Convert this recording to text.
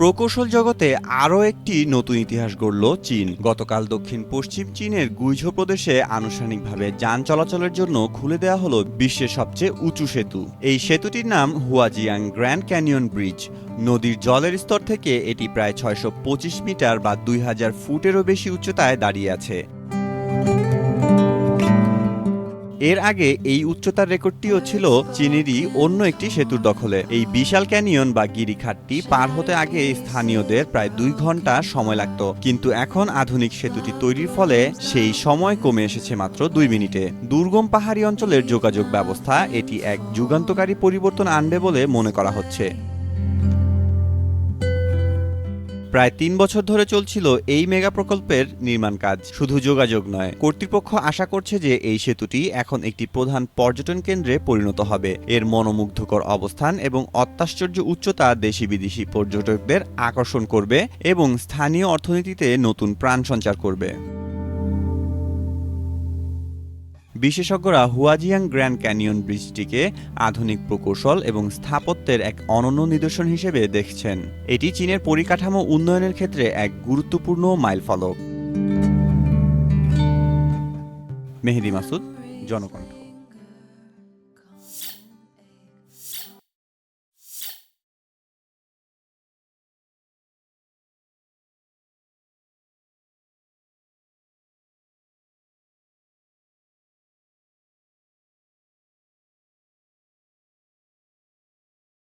প্রকৌশল জগতে আরও একটি নতুন ইতিহাস গড়ল চীন। গতকাল দক্ষিণ পশ্চিম চীনের গুইঝো প্রদেশে আনুষ্ঠানিকভাবে যান চলাচলের জন্য খুলে দেওয়া হলো বিশ্বের সবচেয়ে উঁচু সেতু। এই সেতুটির নাম হুয়াজিয়াং গ্র্যান্ড ক্যানিয়ন ব্রিজ। নদীর জলের স্তর থেকে এটি প্রায় ছয়শো পঁচিশ মিটার বা দুই হাজার ফুটেরও বেশি উচ্চতায় দাঁড়িয়ে আছে। এর আগে এই উচ্চতার রেকর্ডটিও ছিল চীনেরই অন্য একটি সেতুর দখলে। এই বিশাল ক্যানিয়ন বা গিরিখাতটি পার হতে আগে স্থানীয়দের প্রায় দুই ঘণ্টা সময় লাগত। কিন্তু এখন আধুনিক সেতুটি তৈরির ফলে সেই সময় কমে এসেছে মাত্র দুই মিনিটে। দুর্গম পাহাড়ি অঞ্চলের যোগাযোগ ব্যবস্থা এটি এক যুগান্তকারী পরিবর্তন আনবে বলে মনে করা হচ্ছে। প্রায় তিন বছর ধরে চলছিল এই মেগা প্রকল্পের নির্মাণ কাজ। শুধু যোগাযোগ নয়, কর্তৃপক্ষ আশা করছে যে এই সেতুটি এখন একটি প্রধান পর্যটন কেন্দ্রে পরিণত হবে। এর মনোমুগ্ধকর অবস্থান এবং অত্যাশ্চর্য উচ্চতা দেশি বিদেশি পর্যটকদের আকর্ষণ করবে এবং স্থানীয় অর্থনীতিতে নতুন প্রাণ সঞ্চার করবে। বিশেষজ্ঞরা হুয়াজিয়াং গ্র্যান্ড ক্যানিয়ন ব্রিজটিকে আধুনিক প্রকৌশল এবং স্থাপত্যের এক অনন্য নিদর্শন হিসেবে দেখছেন। এটি চীনের পরিকাঠামো উন্নয়নের ক্ষেত্রে এক গুরুত্বপূর্ণ মাইলফলক। মেহেদি মাসুদ, জনকণ্ঠ।